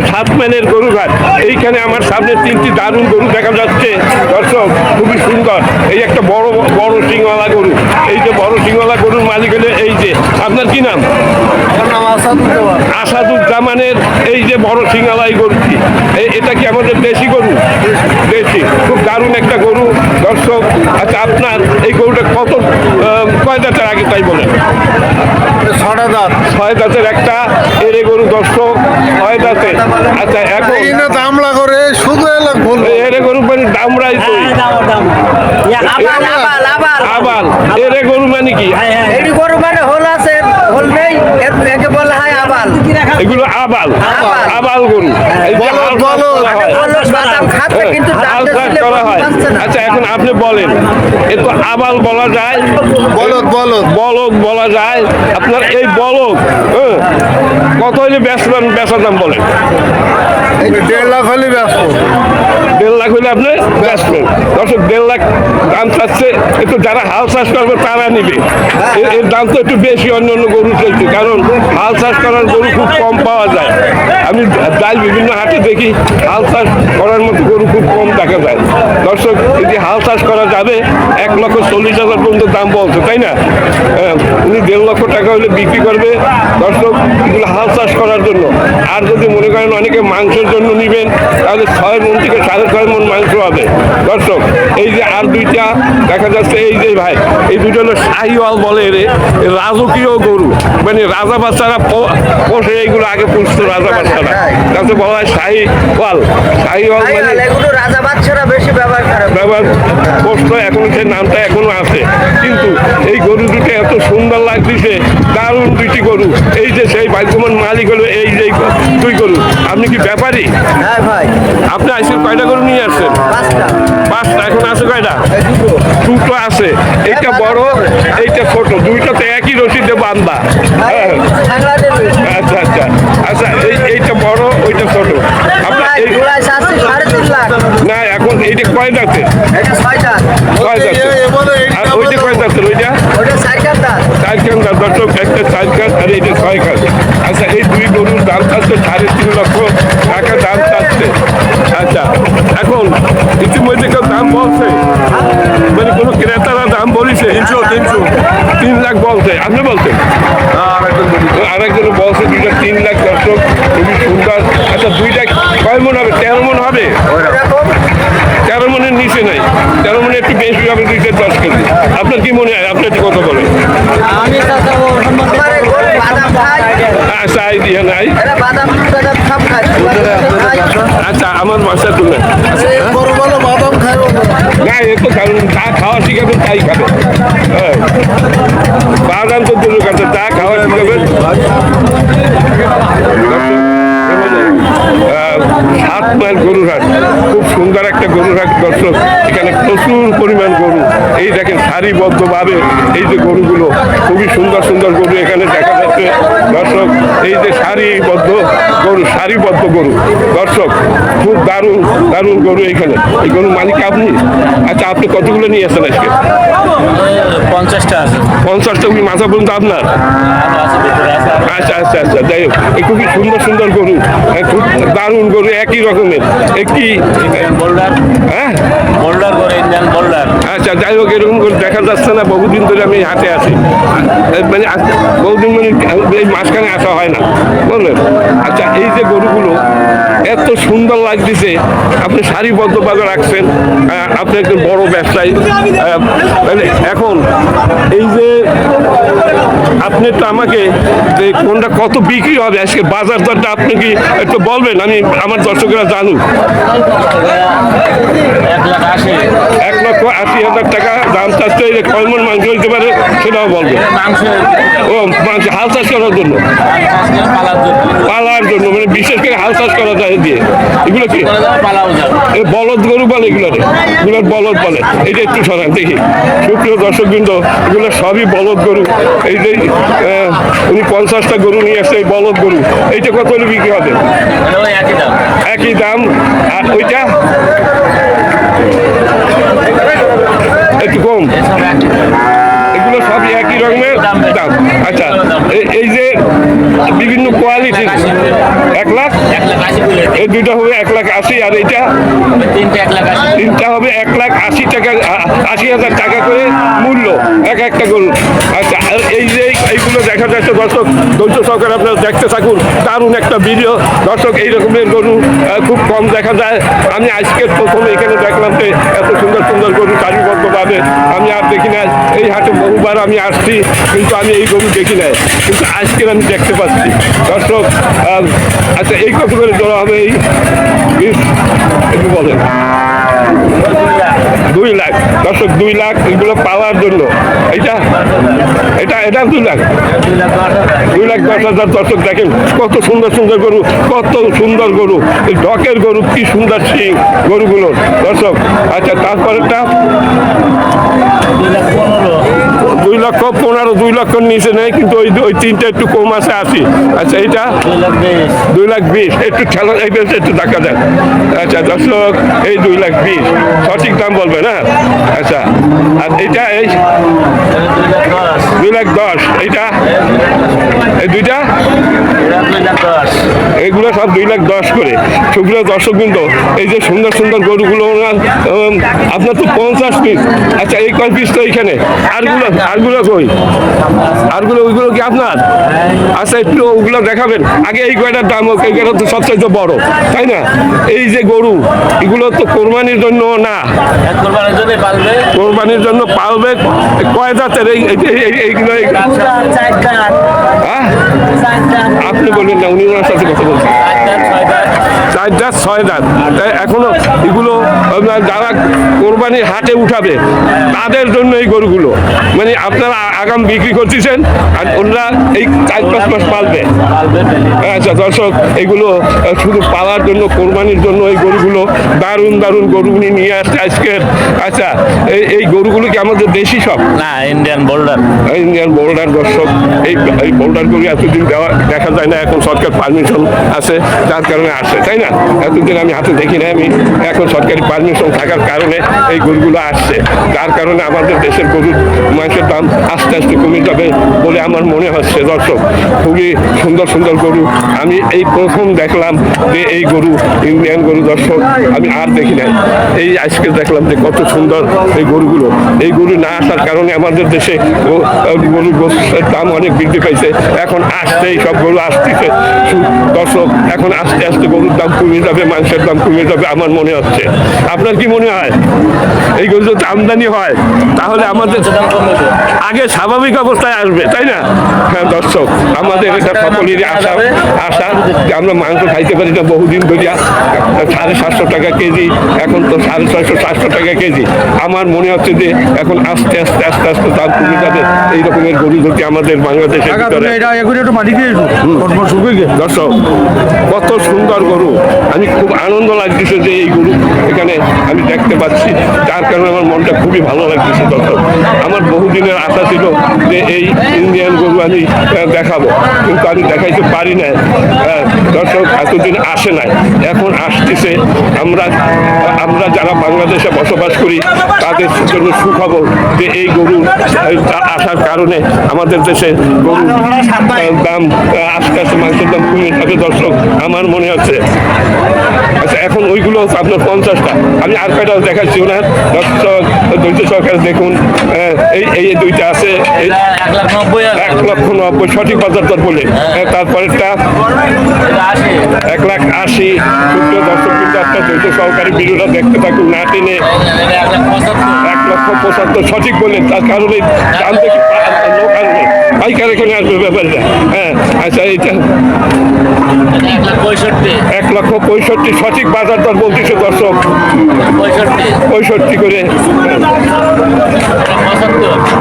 সাত মাইলের গরু ঘাট এইখানে আমার সামনে তিনটি দারুণ গরু দেখা যাচ্ছে। দর্শক, খুবই সুন্দর। এই একটা বড় বড় সিংওয়ালা গরু। এই যে বড় সিংওয়ালা গরুর মালিক হলে এই যে। আপনার কি নাম? আসাদুজ্জামানের এই যে বড় সিংহালাই গরুটি এটা কি আমাদের দেশি গরু? দেশি। খুব দারুণ একটা গরু দর্শক। আচ্ছা আপনার এই গরুটা কত কয় দাঁতের আগে তাই বলেন? ছটা দাঁত। ছয় দাঁতের একটা এরে গরু দর্শক। ছয় দাঁতে। আচ্ছা এখন দামলা করে শুধু এরে গরু মানে দামরাই তো। আবাল আবাল এরে গরু মানে কি? গরু মানে হোল আছে হোল নেই একে বলা হয় আবাল। এগুলো আবাল। আবাল। গরু কিন্তু করা হয়। আচ্ছা এখন আপনি বলেন। এ তো আবাল বলা যায়। বলদ বলদ। বলক বলা যায়। আপনার এই বলক হ্যাঁ, কত হইলে বেচবেন বেচার দাম বলেন? দেড় লাখ হলে ব্যস্ত। দেড় লাখ হইলে আপনি বেচবেন দর্শক দেড় লাখ চাচ্ছে একটু যারা হাল চাষ করবে তারা নিবে। এর- দাম তো একটু বেশি অন্য গরু চলছে। কারণ হাল চাষ করার গরু খুব কম পাওয়া যায়। আমি যাই বিভিন্ন হাটে দেখি হাল চাষ করার মতো গরু খুব কম দেখা যায়। দর্শক যদি হাল চাষ করা যাবে এক লক্ষ চল্লিশ হাজার পর্যন্ত দাম বলছে তাই না? হ্যাঁ, উনি দেড় লক্ষ টাকা হলে বিক্রি করবে। দর্শক এগুলো হাল চাষ করার জন্য। আর যদি মনে করেন অনেকে মাংসের জন্য নেবেন তাহলে ছয় মন থেকে সাড়ে ছয় মন মাংস হবে। দর্শক এই যে আর দুইটা দেখা যাচ্ছে এই যে ভাই এই দুটো হলো শাহিওয়াল বলে এরে এ রাজকীয় গরু। মানে রাজা বাচ্চারা পোষে এইগুলো আগে পুষতো রাজা বাচ্চারা। তাতে বলা হয় শাহিওয়াল। শাহিওয়াল তাই মানে রাজা বাচ্চারা বেশি ব্যবহার করে। ব্যবহার পোস্ট এখনও সেই নামটা এখনও আছে। কিন্তু এই গরু দুটো এত সুন্দর লাগতেছে দারুণ দুইটি গরু। এই যে সেই ভাগ্যমান মালিক হলো এই যে দুই গরু। আপনি কি ব্যাপারী? হ্যাঁ ভাই। আপনি আইসেন কয়টা গরু নিয়ে আসছেন? পাঁচটা। পাঁচটা এখন আছে কয়টা? দুটো। দুটো আছে। এইটা বড় এইটা ছোট। দুইটা তো একই রশিদে বান্ধা হ্যাঁ। আচ্ছা আচ্ছা। আচ্ছা এই এইটা বড় ওইটা ছোট। আপনার এই না এখন এইটা কয় ছয়টা। কয় আর ওইটা কয় দাঁতের ওইটা? চার খান দর্শক একটা চার খান আর এইটা ছয় খান আচ্ছা এই দুই গরুর দাম চাচ্ছে সাড়ে তিন লক্ষ লাখ বলছে আপনি বলছেন? আরেকজন বলছে দুইটা তিন লাখ দর্শক খুবই সুন্দর। আচ্ছা দুইটা কয় মন হবে? তেরো মন হবে? তেরো মনের নিচে নাই। তেরো মনে একটু বেশি হবে দুইটা দশ কেজি। আপনার কি মনে হয়? আপনি একটু কথা বলেন। খাই। আচ্ছা নাই। আচ্ছা আমার বাসা তুলে বড় বড় বাদাম খাইব না এ তো কারণ যা খাওয়া শিখাবেন তাই খাবে বাদাম তো দূরের কাছে যা খাওয়া শিখাবেন আহ, সাত মাইল গরুর হাট খুব সুন্দর একটা গরুর হাট দর্শক এখানে প্রচুর পরিমাণ গরু। এই দেখেন সারিবদ্ধভাবে এই যে গরুগুলো খুবই সুন্দর সুন্দর গরু এখানে দেখা যাচ্ছে। দর্শক এই যে সারিবদ্ধ গরু সারিবদ্ধ গরু দর্শক খুব দারুণ দারুণ গরু এখানে। এই গরু মালিক আপনি? আচ্ছা আপনি কতগুলো নিয়ে আসেন আজকে? পঞ্চাশটা আছে। পঞ্চাশটা কি মাথা পর্যন্ত আপনার? আচ্ছা আচ্ছা আচ্ছা যাই হোক। খুবই সুন্দর সুন্দর গরু। খুব দারুণ গরু একই রকমের। একটি হ্যাঁ? ইন্ডিয়ান বোল্ডার আচ্ছা যাই হোক এরকম করে দেখা যাচ্ছে না বহুদিন ধরে আমি হাতে আছি। মানে বহুদিন মানে এই মাঝখানে আসা হয় না। বুঝলেন আচ্ছা এই যে গরুগুলো এত সুন্দর লাগতেছে আপনি সারিবদ্ধভাবে রাখছেন আপনি একজন বড় ব্যবসায়ী মানে এখন এই যে আপনি তো আমাকে যে কোনটা কত বিক্রি হবে আজকে বাজার দরটা আপনি কি একটু বলবেন? আমি আমার দর্শকেরা জানুক। এক লাখ আশি। এক লক্ষ আশি হাজার টাকা দাম চাচ্ছে এই যে কয় মন মাংস হইতে পারে সেটাও বলবে। ও মাংস হাল চাষ করার জন্য। পালার জন্য মানে বিশেষ করে হাল চাষ করা যায় দিয়ে এগুলো কি? করে বলদ গরু বলে এগুলোরে এগুলোর বলদ বলে এটা একটু সরান দেখি। সুপ্রিয় দর্শক বৃন্দ এগুলো সবই বলদ গরু। এই যে উনি পঞ্চাশটা গরু নিয়ে আসছে এই বলদ গরু। এইটা কত বিক্রি হবে? একই দাম। আর ওইটা? বিভিন্ন কোয়ালিটির এক লাখ এক লাখ আশি লাখ আশি। তিনটা হবে এক লাখ আশি টাকা আশি হাজার টাকা করে মূল্য। এক একটা গরু। আচ্ছা আর এই যে এইগুলো দেখা যাচ্ছে দর্শক ধৈর্য সহকারে আপনারা দেখতে থাকুন। দারুণ একটা ভিডিও। দর্শক এই রকমের গরু খুব কম দেখা যায়। আমি আজকে প্রথমে এখানে দেখলাম যে এত সুন্দর সুন্দর গরু সারিবদ্ধভাবে আমি আর দেখি না এই হাটে বহুবার আমি আসছি কিন্তু আমি এই গরু দেখি নাই। কিন্তু আজকের আমি দেখতে পাচ্ছি। দর্শক আচ্ছা এই কত করে জোড়া হবে এই? একটু বলেন দুই লাখ। দর্শক, দুই লাখ এগুলো পাওয়ার জন্য। এটা এটা এটা দুই লাখ। দুই লাখ দশ হাজার দর্শক দেখেন, কত সুন্দর সুন্দর গরু, কত সুন্দর গরু। এই ডকের গরু, কি সুন্দর সিং গরুগুলো। দর্শক আচ্ছা তারপরেরটা? দুই লাখ পনেরো দুই লক্ষ পনেরো দুই লক্ষর নিচে নেই কিন্তু ওই ওই তিনটা একটু কম আছে আশি। আচ্ছা এইটা? দুই লাখ বিশ। একটু ঠেলা এই বেলটা একটু দেখা যায় আচ্ছা দর্শক এই দুই লাখ বিশ। সঠিক দাম বলবে না আচ্ছা আর এইটা এই? দুই লাখ দশ। এইটা? এই দুইটা? দুই লাখ দশ। এগুলো সব দুই লাখ দশ করে সেগুলো দর্শক কিন্তু এই যে সুন্দর সুন্দর গরুগুলো আপনার তো পঞ্চাশ পিস আচ্ছা এই কয় পিস তো এইখানে আরগুলো আরগুলো কই আরগুলো ওইগুলো কি আপনার আচ্ছা একটু ওগুলো দেখাবেন আগে এই কয়টার দাম হোক এই কয়টা তো সবচাইতে বড় তাই না এই যে গরু এগুলো তো কোরবানির জন্য না কোরবানির জন্য পালবে কয় জাতের এই এই- এই- এইগুলো এই- হ্যাঁ? আপনি বলবেন না উনি ওনার সাথে কথা বলছেন চার দাঁত ছয় দাঁত। তাই এখনও এগুলো আপনার যারা কোরবানির হাটে উঠাবে তাদের জন্য এই গরুগুলো। মানে আপনারা আগাম বিক্রি করতেছেন আর ওনারা এই চার পাঁচ মাস পালবে। পারবে আচ্ছা দর্শক এগুলো শুধু পালার জন্য কোরবানির জন্য এই গরুগুলো দারুণ দারুণ গরু উনি নিয়ে আসছে আজকের। আচ্ছা এই এই গরুগুলো কি আমাদের দেশি সব? না ইন্ডিয়ান বোল্ডার ইন্ডিয়ান বোল্ডার দর্শক এই এই বোল্ডার গরু এতদিন দেওয়া দেখা যায় না এখন সরকার পারমিশন আছে যার কারণে আসে তাই না? এতদিন আমি হাতে দেখি না আমি এখন সরকারি পারমিশন থাকার কারণে এই গরুগুলো আসছে। যার কারণে আমাদের দেশের গরুর মাংসের দাম আস্তে আস্তে কমে যাবে বলে আমার মনে হচ্ছে। দর্শক খুবই সুন্দর সুন্দর গরু। আমি এই প্রথম দেখলাম যে এই গরু ইন্ডিয়ান গরু দর্শক আমি আর দেখি নাই। এই আজকে দেখলাম যে কত সুন্দর এই গরুগুলো। এই গরু না আসার কারণে আমাদের দেশে গো- আহ, গরুর দাম অনেক বৃদ্ধি পাইছে। এখন আসছে এই সব গরু আসতেছে। দর্শক এখন আস্তে আস্তে গরুর দাম কমে যাবে মাংসের দাম কমে যাবে আমার মনে হচ্ছে। আপনার কি মনে হয়? এইগুলো যদি আমদানি হয়, তাহলে আমাদের আগে স্বাভাবিক অবস্থায় আসবে, তাই না? হ্যাঁ দর্শক, আমাদের এটা সকলেরই আশা আশা যে আমরা মাংস খাইতে পারি না বহুদিন ধরিয়া, সাড়ে সাতশো টাকা কেজি এখন তো সাড়ে ছয়শো সাতশো টাকা কেজি। আমার মনে হচ্ছে যে এখন আস্তে আস্তে আস্তে আস্তে দাম কমে যাবে। এই রকমের গরু যদি আমাদের বাংলাদেশের ভিতরে দর্শক কত সুন্দর গরু। আমি খুব আনন্দ লাগতেছে যে এই গরু এখানে আমি দেখতে পাচ্ছি। যার কারণে আমার মনটা খুবই ভালো লাগতেছে দর্শক। আমার বহুদিনের আশা ছিল যে এই ইন্ডিয়ান গরু আমি দেখাবো। কিন্তু আমি দেখাইতে পারি না দর্শক এতদিন আসে নাই। এখন আসতেছে। আমরা আমরা যারা বাংলাদেশে বসবাস করি তাদের জন্য সুখবর যে এই গরু আসার কারণে আমাদের দেশে গরুর দাম আস্তে আস্তে মাংসের দাম কমে যাবে। দর্শক আমার মনে হচ্ছে আচ্ছা এখন ওইগুলো আপনার পঞ্চাশটা। আমি আর কয়টা দেখাচ্ছি ওনার? দর্শক ধৈর্য সহকারে দেখুন এই এই দুইটা আছে। এই এক লক্ষ নব্বই সঠিক বাজার দর বলে। হ্যাঁ, তারপরেরটা এক লাখ আশি। সূত্র দর্শক কিন্তু আপনার ধৈর্য সহকারে ভিডিওটা দেখতে থাকুন, না টেনে এক লক্ষ পঁচাত্তর, সঠিক বললেন, তার কারণে দাম লোক আসবে পাইকার এখানে আসবে ব্যাপারটা। হ্যাঁ আচ্ছা এটা এক লক্ষ পঁয়ষট্টি, সঠিক বাজার দর বলতেছে দর্শক। পঁয়ষট্টি করে।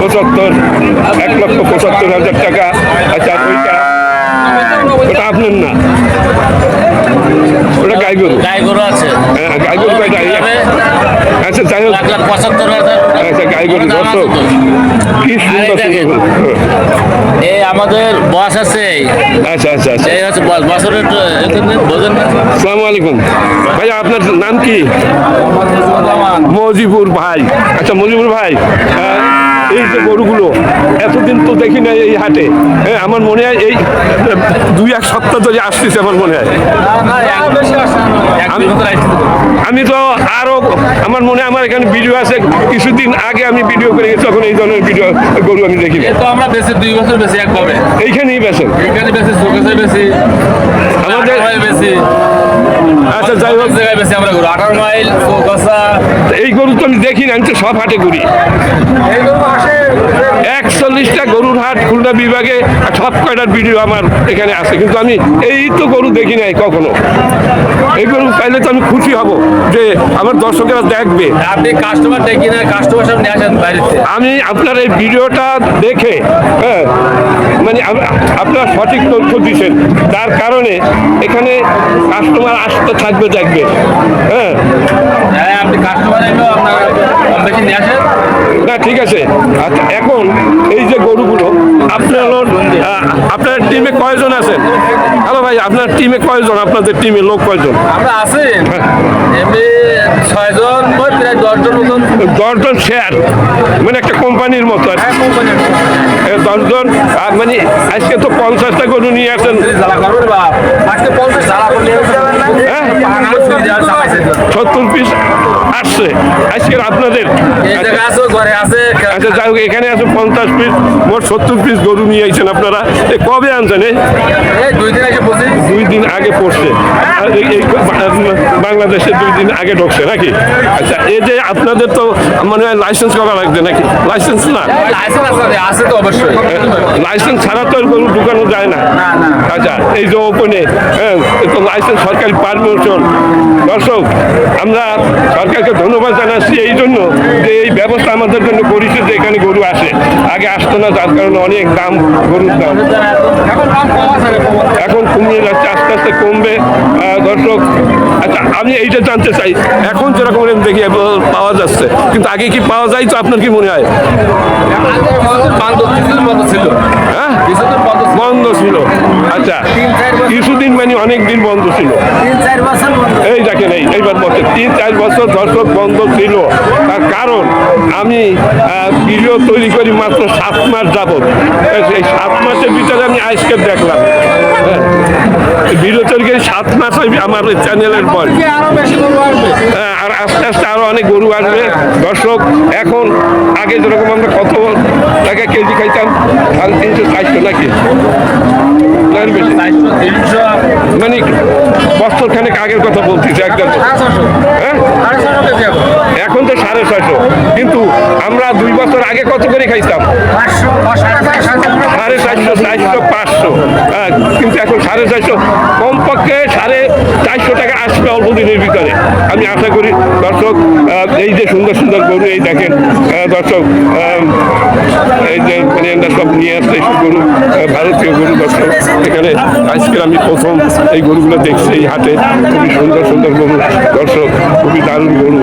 পঁচাত্তর। এক লক্ষ পঁচাত্তর হাজার টাকা। আচ্ছা ওটা আপনার না? ওটা গাই গরু। গাই গরু আছে। হ্যাঁ গাই গরু কয়টা? আচ্ছা যাই হোক। পঁচাত্তর হাজার। আচ্ছা গাই গরু দর্শক কি সুন্দর এই আমাদের বস আছে আচ্ছা আচ্ছা আচ্ছা। এই হচ্ছে বস। বছরের তো এখানে বোঝেন না। আসসালামু আলাইকুম। ভাইয়া আপনার নাম কি? মজিবুর ভাই। আচ্ছা মজিবুর ভাই আহ, এই যে গরুগুলো এতদিন তো দেখি না এই হাটে। হ্যাঁ আমার মনে হয় এই দুই এক সপ্তাহ ধরে আসতেছে আমার মনে হয়। আমি তো আরও আমার মনে হয় আমার এখানে ভিডিও আছে কিছুদিন আগে আমি ভিডিও করে গেছি তখন এই ধরনের ভিডিও গরু আমি দেখি তো আমরা বেশি দুই বছর বেশি একভাবে। এইখানেই বেশি বেশি আমাদের- আমাদের বেশি। আচ্ছা যাই হোক। জায়গায় বেশি আমরা ঘুরি আঠারো মাইল এই গরু তো আমি দেখি না আমি তো সব হাটে ঘুরি। একচল্লিশটা গরুর হাট খুলনা বিভাগে সব কয়টার ভিডিও আমার এখানে আছে। কিন্তু আমি এই তো গরু দেখি নাই কখনো। এই গরু পাইলে তো আমি খুশি হব যে আমার দর্শকেরা দেখবে। আপনি কাস্টমার দেখি না কাস্টমার সামনে আসেন বাইরেতে আমি আপনার এই ভিডিওটা দেখে হ্যাঁ মানে আপনার সঠিক তথ্য দিচ্ছেন তার কারণে এখানে কাস্টমার আসতে থাকবে থাকবে। হ্যাঁ। হ্যাঁ না ঠিক আছে। আচ্ছা এখন এই যে গরুগুলো আপনার আপনার টিমে কয়জন আছেন? হ্যালো ভাই আপনার টিমে কয়জন? আপনাদের টিমে লোক কয়জন? আমরা আছি। এমনি ছয়জন প্রায় দশজন মতন। দশজন শেয়ার মানে একটা কোম্পানির মতো আর। হ্যাঁ দশজন মানে আজকে তো পঞ্চাশটা গরু নিয়ে আসেন। আজকে হ্যাঁ? সত্তর পিস আসছে। আজকের আপনাদের। আছে ঘরে আচ্ছা যাই হোক এখানে আছে পঞ্চাশ পিস মোট সত্তর পিস গরু নিয়ে আইছেন আপনারা। এ কবে আনছেন? এই? দুই দিন আগে বসে দিন আগে পড়ছে। বাংলাদেশে দুই দিন আগে ঢুকছে নাকি? আচ্ছা এই যে আপনাদের তো মনে হয় লাইসেন্স করা লাগবে নাকি? লাইসেন্স না? লাইসেন্স আছে আছে তো অবশ্যই। লাইসেন্স ছাড়া তো গরু ঢুকানো যায় না। আচ্ছা এই যে ওপেনে হ্যাঁ তো লাইসেন্স সরকারি পারমিশন দর্শক আমরা সরকারকে ধন্যবাদ জানাচ্ছি এই জন্য যে এই ব্যবস্থা আমাদের জন্য করেছে যে এখানে আসে আগে আসতো না, যার কারণে অনেক দাম, গরুর দাম। এখন কমিয়ে যাচ্ছে আস্তে আস্তে কমবে। দর্শক আচ্ছা আমি এইটা জানতে চাই। এখন যেরকম দেখি পাওয়া যাচ্ছে। কিন্তু আগে কি পাওয়া যায় তো আপনার কি মনে হয়? হ্যাঁ? বন্ধ ছিল। আচ্ছা কিছুদিন মানে অনেক দিন বন্ধ ছিল। তিন চার বছর বন্ধ এই দেখেন এই এইবার বছর তিন চার বছর দর্শক বন্ধ ছিল। তার কারণ আমি ভিডিও তৈরি করি মাত্র সাত মাস যাবত এই সাত মাসের ভিতরে আমি আজকে দেখলাম। হ্যাঁ। ভিডিও তৈরি করি সাত মাস ওই আমার চ্যানেলের পর। হ্যাঁ, আর আস্তে আস্তে আরও অনেক গরু আসবে। দর্শক এখন আগে যেরকম আমরা কত টাকা কেজি খাইতাম সাড়ে তিনশো চারশো নাকি? বেশি। মানে বছর খানেক আগের কথা বলতেছি একদম হ্যাঁ? এখন তো সাড়ে ছয়শো। কিন্তু আমরা দুই বছর আগে কত করে খাইতাম? সাড়ে চারশো চারশো পাঁচশো। হ্যাঁ কিন্তু এখন সাড়ে চারশো। কমপক্ষে সাড়ে চারশো টাকা আসবে অল্প দিনের ভিতরে। আমি আশা করি দর্শক এই যে সুন্দর সুন্দর গরু, এই দেখেন দর্শক এই যে মানে সব নিয়ে আসছে গরু ভারতীয় গরু দর্শক, এখানে আজকে আমি প্রথম এই গরুগুলো দেখছে এই হাটে। খুবই সুন্দর সুন্দর গরু। দর্শক খুবই দারুণ গরু।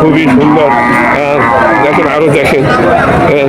খুবই সুন্দর। আহ, দেখেন আরও দেখেন। আহ,